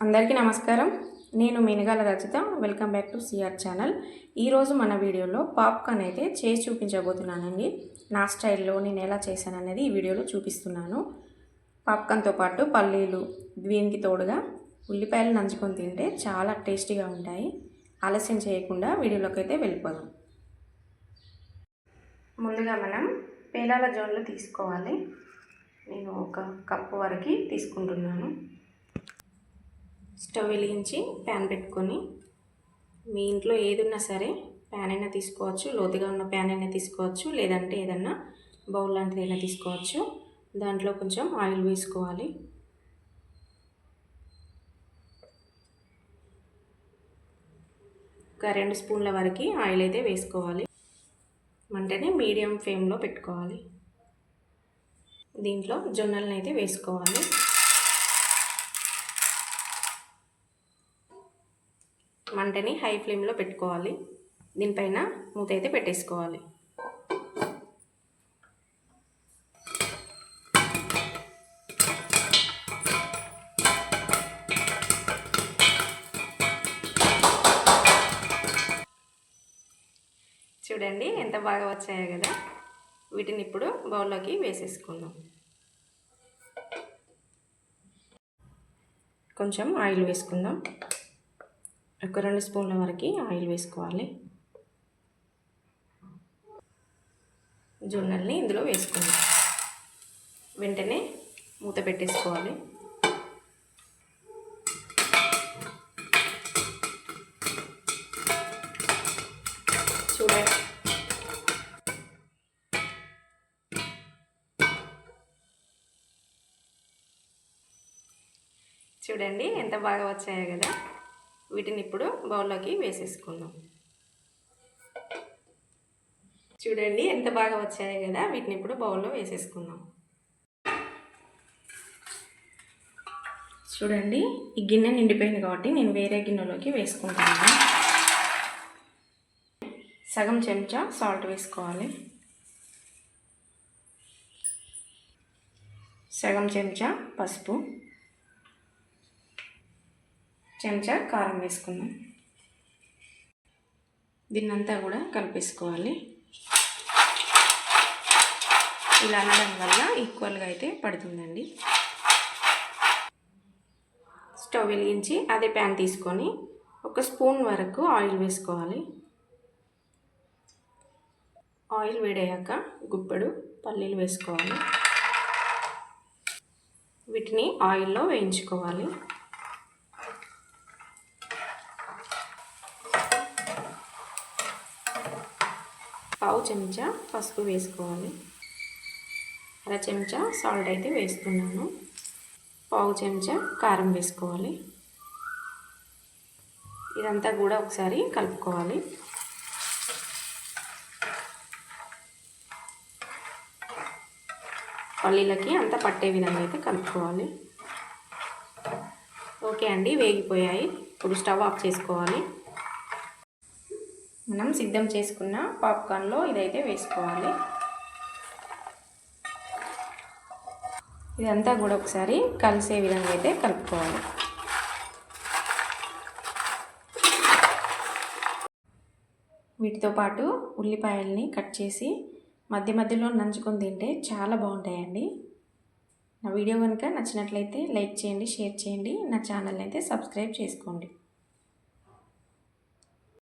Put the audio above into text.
అందరికీ నమస్కారం. నేను Minagala Rachita welcome back to CR channel. ఈరోజు మన వీడియోలో పాప్కార్న్ అయితే చేసి చూపించబోతున్నానండి. నా స్టైల్లో నేను ఎలా చేశాననేది ఈ వీడియోలో చూపిస్తున్నాను. పాప్కార్న్తో పాటు పల్లీలు దీనికి తోడుగా ఉల్లిపాయలు నంచుకొని తింటే చాలా టేస్టీగా ఉంటాయి. ఆలస్యం చేయకుండా వీడియోలోకి అయితే వెళ్ళిపోదాం. ముందుగా మనం పేలాల జోన్లు తీసుకోవాలి. నేను ఒక కప్పు వరకు తీసుకుంటున్నాను. స్టవ్ వెలిగించి ప్యాన్ పెట్టుకొని మీ ఇంట్లో ఏది ఉన్నా సరే ప్యాన్ అయినా తీసుకోవచ్చు లోతుగా ఉన్న ప్యాన్ అయినా తీసుకోవచ్చు లేదంటే ఏదన్నా బౌల్ లాంటిది అయినా తీసుకోవచ్చు. దాంట్లో కొంచెం ఆయిల్ వేసుకోవాలి. ఒక రెండు స్పూన్ల వరకు ఆయిల్ అయితే వేసుకోవాలి. మంటనే మీడియం ఫ్లేమ్లో పెట్టుకోవాలి. దీంట్లో జొన్నలను అయితే వేసుకోవాలి. మంటని హై ఫ్లేమ్లో పెట్టుకోవాలి. దీనిపైన మూత అయితే పెట్టేసుకోవాలి. చూడండి ఎంత బాగా వచ్చాయో కదా. వీటిని ఇప్పుడు బౌల్లోకి వేసేసుకుందాం. కొంచెం ఆయిల్ వేసుకుందాం. ఒక రెండు స్పూన్ల వరకు ఆయిల్ వేసుకోవాలి. జొన్నల్ని ఇందులో వేసుకోవాలి వెంటనే మూత పెట్టేసుకోవాలి. చూడండి. చూడండి ఎంత బాగా వచ్చాయో కదా. వీటిని ఇప్పుడు బౌల్లోకి వేసేసుకుందాం. చూడండి ఎంత బాగా వచ్చాయో కదా వీటిని ఇప్పుడు బౌల్లో వేసేసుకుందాం. చూడండి ఈ గిన్నె నిండిపోయింది కాబట్టి నేను వేరే గిన్నెలోకి వేసుకుంటాను. సగం చెంచా సాల్ట్ వేసుకోవాలి. సగం చెంచా పసుపు. చెంచా కారం వేసుకుందాం. దీన్నంతా కూడా కలిపేసుకోవాలి. ఇలా అనడం వల్ల ఈక్వల్గా అయితే పడుతుందండి. స్టవ్ వెలిగించి అదే ప్యాన్ తీసుకొని ఒక స్పూన్ వరకు ఆయిల్ వేసుకోవాలి. ఆయిల్ వేడయ్యాక గుప్పెడు పల్లీలు వేసుకోవాలి. వీటిని ఆయిల్లో వేయించుకోవాలి. పావు చెంచా పసుపు వేసుకోవాలి. అర చెంచా సాల్ట్ అయితే వేస్తున్నాను. పావు చెంచా కారం వేసుకోవాలి. ఇదంతా కూడా ఒకసారి కలుపుకోవాలి. పల్లీలకి అంతా పట్టే విధంగా అయితే కలుపుకోవాలి. ఓకే అండి వేగిపోయాయి. ఇప్పుడు స్టవ్ ఆఫ్ చేసుకోవాలి. మనం సిద్ధం చేసుకున్న పాప్కార్న్లో ఇదైతే వేసుకోవాలి. ఇదంతా కూడా ఒకసారి కలిసే విధంగా అయితే కలుపుకోవాలి. వీటితో పాటు ఉల్లిపాయల్ని కట్ చేసి మధ్య మధ్యలో నంచుకొని తింటే చాలా బాగుంటాయండి. నా వీడియో కనుక నచ్చినట్లయితే లైక్ చేయండి షేర్ చేయండి. నా ఛానల్ని అయితే సబ్స్క్రైబ్ చేసుకోండి.